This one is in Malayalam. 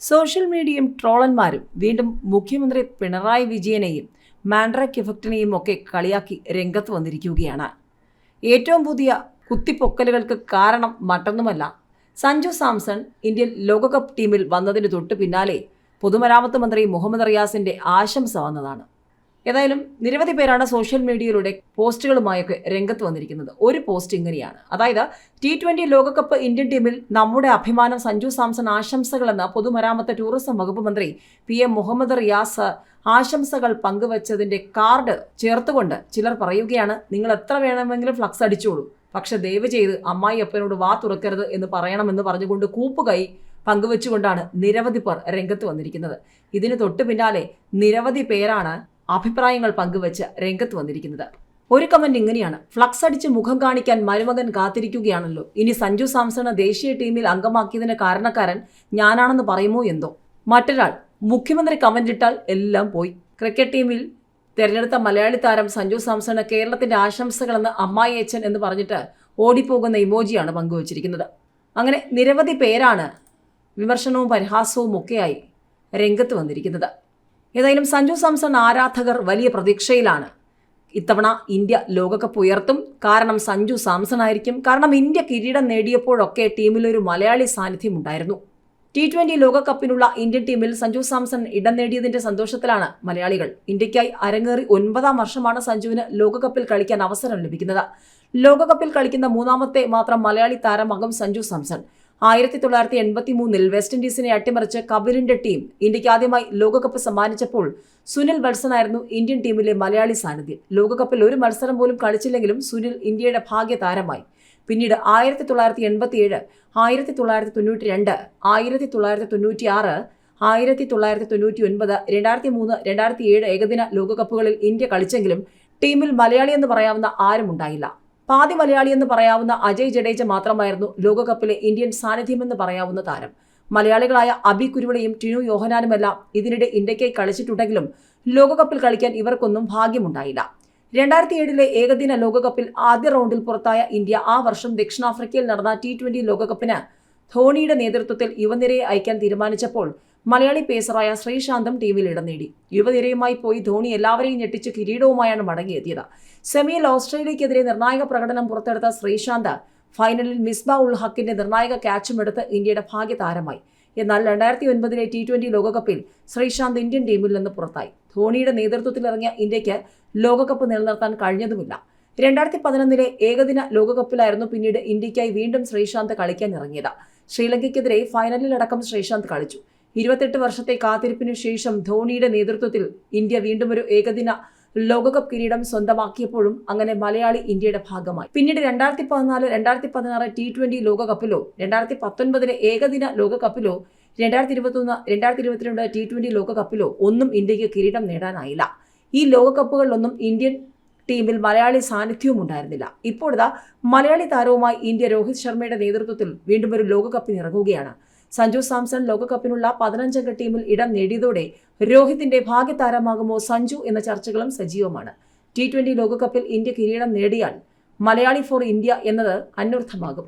സോഷ്യൽ മീഡിയയും ട്രോളന്മാരും വീണ്ടും മുഖ്യമന്ത്രി പിണറായി വിജയനെയും മാൻഡ്രാക്ക് ഇഫക്റ്റിനെയും ഒക്കെ കളിയാക്കി രംഗത്ത് വന്നിരിക്കുകയാണ്. ഏറ്റവും പുതിയ കുത്തിപ്പൊക്കലുകൾക്ക് കാരണം മറ്റൊന്നുമല്ല. സഞ്ജു സാംസൺ ഇന്ത്യൻ ലോകകപ്പ് ടീമിൽ വന്നതിന് തൊട്ട് പിന്നാലെ പൊതുമരാമത്ത് മന്ത്രി മുഹമ്മദ് റിയാസിന്റെ ആശംസ വന്നതാണ്. ഏതായാലും നിരവധി പേരാണ് സോഷ്യൽ മീഡിയയിലൂടെ പോസ്റ്റുകളുമായൊക്കെ രംഗത്ത് വന്നിരിക്കുന്നത്. ഒരു പോസ്റ്റ് ഇങ്ങനെയാണ്. അതായത് ടി ട്വന്റി ലോകകപ്പ് ഇന്ത്യൻ ടീമിൽ നമ്മുടെ അഭിമാനം സഞ്ജു സാംസൺ ആശംസകളെന്ന് പൊതുമരാമത്ത് ടൂറിസം വകുപ്പ് മന്ത്രി പി എം മുഹമ്മദ് റിയാസ് ആശംസകൾ പങ്കുവച്ചതിന്റെ കാർഡ് ചേർത്തുകൊണ്ട് ചിലർ പറയുകയാണ് നിങ്ങൾ എത്ര വേണമെങ്കിലും ഫ്ലക്സ് അടിച്ചോളൂ. പക്ഷെ ദയവ് ചെയ്ത് അമ്മായി അപ്പനോട് വാ തുറക്കരുത് എന്ന് പറയണമെന്ന് പറഞ്ഞുകൊണ്ട് കൂപ്പുകൈ പങ്കുവെച്ചുകൊണ്ടാണ് നിരവധി പേർ രംഗത്ത് വന്നിരിക്കുന്നത്. ഇതിന് തൊട്ടു പിന്നാലെ നിരവധി പേരാണ് അഭിപ്രായങ്ങൾ പങ്കുവച്ച് രംഗത്ത് വന്നിരിക്കുന്നത്. ഒരു കമന്റ് ഇങ്ങനെയാണ്. ഫ്ലക്സ് അടിച്ച് മുഖം കാണിക്കാൻ മരുമകൻ കാത്തിരിക്കുകയാണല്ലോ. ഇനി സഞ്ജു സാംസണെ ദേശീയ ടീമിൽ അംഗമാക്കിയതിന് കാരണക്കാരൻ ഞാനാണെന്ന് പറയുമോ എന്തോ. മറ്റൊരാൾ മുഖ്യമന്ത്രി കമന്റ് ഇട്ടാൽ എല്ലാം പോയി. ക്രിക്കറ്റ് ടീമിൽ തെരഞ്ഞെടുത്ത മലയാളി താരം സഞ്ജു സാംസണ് കേരളത്തിന്റെ ആശംസകളെന്ന് അമ്മായി അച്ഛൻ എന്ന് പറഞ്ഞിട്ട് ഓടിപ്പോകുന്ന ഇമോജിയാണ് പങ്കുവച്ചിരിക്കുന്നത്. അങ്ങനെ നിരവധി പേരാണ് വിമർശനവും പരിഹാസവും ഒക്കെയായി രംഗത്ത് വന്നിരിക്കുന്നത്. ഏതായാലും സഞ്ജു സാംസൺ ആരാധകർ വലിയ പ്രതീക്ഷയിലാണ്. ഇത്തവണ ഇന്ത്യ ലോകകപ്പ് ഉയർത്തും. കാരണം സഞ്ജു സാംസൺ ആയിരിക്കും. കാരണം ഇന്ത്യ കിരീടം നേടിയപ്പോഴൊക്കെ ടീമിലൊരു മലയാളി സാന്നിധ്യം ഉണ്ടായിരുന്നു. ടി ട്വന്റി ലോകകപ്പിനുള്ള ഇന്ത്യൻ ടീമിൽ സഞ്ജു സാംസൺ ഇടം നേടിയതിന്റെ സന്തോഷത്തിലാണ് മലയാളികൾ. ഇന്ത്യയ്ക്കായി അരങ്ങേറി ഒൻപതാം വർഷമാണ് സഞ്ജുവിന് ലോകകപ്പിൽ കളിക്കാൻ അവസരം ലഭിക്കുന്നത്. ലോകകപ്പിൽ കളിക്കുന്ന മൂന്നാമത്തെ മാത്രം മലയാളി താരമാകും സഞ്ജു സാംസൺ. ആയിരത്തി തൊള്ളായിരത്തി എൺപത്തി മൂന്നിൽ വെസ്റ്റ് ഇൻഡീസിനെ അട്ടിമറിച്ച് കപിലിന്റെ ടീം ഇന്ത്യയ്ക്ക് ആദ്യമായി ലോകകപ്പ് സമ്മാനിച്ചപ്പോൾ സുനിൽ വത്സൻ ആയിരുന്നു ഇന്ത്യൻ ടീമിലെ മലയാളി സാന്നിധ്യം. ലോകകപ്പിൽ ഒരു മത്സരം പോലും കളിച്ചില്ലെങ്കിലും സുനിൽ ഇന്ത്യയുടെ ഭാഗ്യ താരമായി. പിന്നീട് ആയിരത്തി തൊള്ളായിരത്തി എൺപത്തി ഏഴ് ആയിരത്തി തൊള്ളായിരത്തി തൊണ്ണൂറ്റി രണ്ട് ആയിരത്തി തൊള്ളായിരത്തി തൊണ്ണൂറ്റി ആറ് ആയിരത്തി തൊള്ളായിരത്തി തൊണ്ണൂറ്റി ഒൻപത് രണ്ടായിരത്തി മൂന്ന് രണ്ടായിരത്തി ഏഴ് ഏകദിന ലോകകപ്പുകളിൽ ഇന്ത്യ കളിച്ചെങ്കിലും ടീമിൽ മലയാളി എന്ന് പറയാവുന്ന ആരും ഉണ്ടായില്ല. പാതി മലയാളി എന്ന് പറയാവുന്ന അജയ് ജഡേജ മാത്രമായിരുന്നു ലോകകപ്പിലെ ഇന്ത്യൻ സാന്നിധ്യമെന്ന് പറയാവുന്ന താരം. മലയാളികളായ അബി കുരുവിളയും ടിനു യോഹനാനുമെല്ലാം ഇതിനിടെ ഇന്ത്യയ്ക്കായി കളിച്ചിട്ടുണ്ടെങ്കിലും ലോകകപ്പിൽ കളിക്കാൻ ഇവർക്കൊന്നും ഭാഗ്യമുണ്ടായില്ല. രണ്ടായിരത്തി ഏഴിലെ ഏകദിന ലോകകപ്പിൽ ആദ്യ റൗണ്ടിൽ പുറത്തായ ഇന്ത്യ ആ വർഷം ദക്ഷിണാഫ്രിക്കയിൽ നടന്ന ടി ട്വന്റി ലോകകപ്പിന് ധോണിയുടെ നേതൃത്വത്തിൽ യുവനിരയെ അയക്കാൻ തീരുമാനിച്ചപ്പോൾ മലയാളി പേസറായ ശ്രീശാന്തും ടീമിൽ ഇടം നേടി. യുവനിരയുമായി പോയി ധോണി എല്ലാവരെയും ഞെട്ടിച്ച് കിരീടവുമായാണ് മടങ്ങിയെത്തിയത്. സെമിയിൽ ഓസ്ട്രേലിയക്കെതിരെ നിർണായക പ്രകടനം പുറത്തെടുത്ത ശ്രീശാന്ത് ഫൈനലിൽ മിസ്ബ ഉൾ ഹക്കിന്റെ നിർണായക ക്യാച്ചും എടുത്ത് ഇന്ത്യയുടെ ഭാഗ്യ താരമായി എന്നാൽ രണ്ടായിരത്തി ഒൻപതിലെ ടി ട്വന്റി ലോകകപ്പിൽ ശ്രീശാന്ത് ഇന്ത്യൻ ടീമിൽ നിന്ന് പുറത്തായി. ധോണിയുടെ നേതൃത്വത്തിൽ ഇറങ്ങിയ ഇന്ത്യയ്ക്ക് ലോകകപ്പ് നിലനിർത്താൻ കഴിഞ്ഞതുമില്ല. രണ്ടായിരത്തി പതിനൊന്നിലെ ഏകദിന ലോകകപ്പിലായിരുന്നു പിന്നീട് ഇന്ത്യക്കായി വീണ്ടും ശ്രീശാന്ത് കളിക്കാൻ ഇറങ്ങിയത്. ശ്രീലങ്കയ്ക്കെതിരെ ഫൈനലിലടക്കം ശ്രീശാന്ത് കളിച്ചു. ഇരുപത്തെട്ട് വർഷത്തെ കാത്തിരിപ്പിനു ശേഷം ധോണിയുടെ നേതൃത്വത്തിൽ ഇന്ത്യ വീണ്ടും ഒരു ഏകദിന ലോകകപ്പ് കിരീടം സ്വന്തമാക്കിയപ്പോഴും അങ്ങനെ മലയാളി ഇന്ത്യയുടെ ഭാഗമായി. പിന്നീട് രണ്ടായിരത്തി പതിനാല് രണ്ടായിരത്തി പതിനാറ് ടി ട്വന്റി ലോകകപ്പിലോ രണ്ടായിരത്തി പത്തൊൻപതിലെ ഏകദിന ലോകകപ്പിലോ രണ്ടായിരത്തി ഇരുപത്തൊന്ന് രണ്ടായിരത്തി ഇരുപത്തിരണ്ട് ടി ട്വന്റി ലോകകപ്പിലോ ഒന്നും ഇന്ത്യയ്ക്ക് കിരീടം നേടാനായില്ല. ഈ ലോകകപ്പുകളിലൊന്നും ഇന്ത്യൻ ടീമിൽ മലയാളി സാന്നിധ്യവും ഉണ്ടായിരുന്നില്ല. ഇപ്പോഴത്തെ മലയാളി താരവുമായി ഇന്ത്യ രോഹിത് ശർമ്മയുടെ നേതൃത്വത്തിൽ വീണ്ടും ഒരു ലോകകപ്പിന് ഇറങ്ങുകയാണ് സഞ്ജു സാംസൺ ലോകകപ്പിനുള്ള പതിനഞ്ചംഗ ടീമിൽ ഇടം നേടിയതോടെ രോഹിത്തിന്റെ ഭാഗ്യതാരമാകുമോ സഞ്ജു എന്ന ചർച്ചകളും സജീവമാണ്. ടി ട്വന്റി ലോകകപ്പിൽ ഇന്ത്യ കിരീടം നേടിയാൽ മലയാളി ഫോർ ഇന്ത്യ എന്നത് അന്വർത്ഥമാകും.